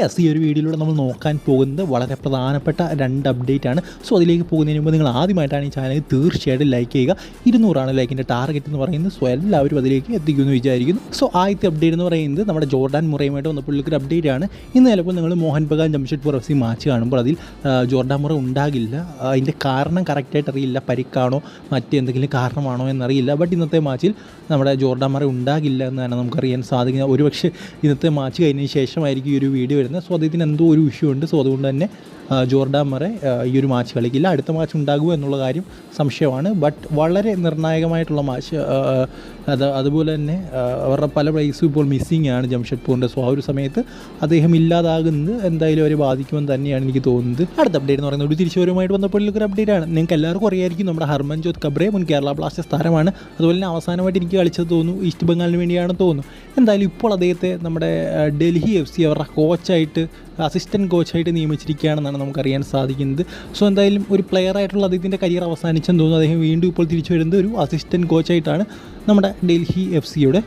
Yes ഈ ഒരു വീഡിയോയിലൂടെ നമ്മൾ നോക്കാൻ പോകുന്നത് വളരെ പ്രധാനപ്പെട്ട രണ്ട് അപ്ഡേറ്റ് ആണ്. സോ അതിലേക്ക് പോകുന്നതിന് മുമ്പ് നിങ്ങൾ ആദ്യമായിട്ടാണ് ഈ ചാനൽ തീർച്ചയായിട്ടും ലൈക്ക് ചെയ്യുക. ഇരുന്നൂറാണ് ലൈക്കിന്റെ ടാർഗറ്റ് എന്ന് പറയുന്നത്. സോ എല്ലാവരും അതിലേക്ക് എത്തിക്കുമെന്ന് വിചാരിക്കുന്നു. സോ ആദ്യത്തെ അപ്ഡേറ്റ് എന്ന് പറയുന്നത് നമ്മുടെ ജോർഡാൻ മുറയുമായിട്ട് ഒരു അപ്ഡേറ്റ് ആണ്. ഇന്ന് ചിലപ്പോൾ നിങ്ങൾ Mohun Bagan Jamshedpur F C match കാണുമ്പോൾ അതിൽ ജോർഡാൻ മുറ ഉണ്ടാകില്ല. അതിന്റെ കാരണം കറക്റ്റായിട്ട് അറിയില്ല. പരിക്കാണോ മറ്റെന്തെങ്കിലും കാരണമാണോ എന്നറിയില്ല. ബട്ട് ഇന്നത്തെ മാച്ചിൽ നമ്മുടെ ജോർഡാൻ മുറ ഉണ്ടാകില്ല എന്ന് എന്നാണ് നമുക്കറിയാൻ സാധിക്കുന്ന ഒരുപക്ഷെ ഇന്നത്തെ മാച്ച് കഴിഞ്ഞതിന് ശേഷമായിരിക്കും ഈ ഒരു വീഡിയോ വരുന്നത്. സോ അദ്ദേഹത്തിന് എന്തോ ഒരു ഇഷ്യൂ ഉണ്ട്. സോ അതുകൊണ്ട് തന്നെ ജോർഡാൻ മറെ ഈ ഒരു മാച്ച് കളിക്കില്ല. അടുത്ത മാച്ച് ഉണ്ടാകുമോ എന്നുള്ള കാര്യം സംശയമാണ്. ബട്ട് വളരെ നിർണായകമായിട്ടുള്ള മാച്ച് അത് അതുപോലെ തന്നെ അവരുടെ പല പ്ലേസും ഇപ്പോൾ മിസ്സിങ് ആണ് ജംഷഡ്പൂറിന്റെ സോ ആ ഒരു സമയത്ത് അദ്ദേഹം ഇല്ലാതാകുന്നത് എന്തായാലും അവരെ ബാധിക്കുമെന്ന് തന്നെയാണ് എനിക്ക് തോന്നുന്നത്. അടുത്ത അപ്ഡേറ്റ് എന്ന് പറയുന്നത് ഒരു തിരിച്ചുവരവുമായിട്ട് വന്നപ്പോഴേക്കൊരു അപ്ഡേറ്റ് ആണ്. നിങ്ങൾക്ക് എല്ലാവർക്കും അറിയായിരിക്കും നമ്മുടെ ഹർമൻജോത് കബ്രേ മുൻ കേരള ബ്ലാസ്റ്റേഴ്സ് താരമാണ്. അതുപോലെ തന്നെ അവസാനമായിട്ട് എനിക്ക് കളിച്ചത് തോന്നുന്നു ഈസ്റ്റ് ബംഗാളിന് വേണ്ടിയാണെന്ന് തോന്നുന്നു. എന്തായാലും ഇപ്പോൾ അദ്ദേഹത്തെ നമ്മുടെ ഡൽഹി എഫ് സി അവരുടെ കോച്ചായിട്ട് അസിസ്റ്റന്റ് കോച്ചായിട്ട് നിയമിച്ചിരിക്കുകയാണെന്നാണ് നമുക്കറിയാൻ സാധിക്കുന്നത്. സോ എന്തായാലും ഒരു പ്ലെയർ ആയിട്ടുള്ള അദ്ദേഹത്തിന്റെ കരിയർ അവസാനിച്ചെന്ന് തോന്നുന്നു. അദ്ദേഹം വീണ്ടും ഇപ്പോൾ തിരിച്ചു വരുന്നത് ഒരു അസിസ്റ്റന്റ് കോച്ചായിട്ടാണ് നമ്മുടെ ഡൽഹി എഫ് സിയുടെ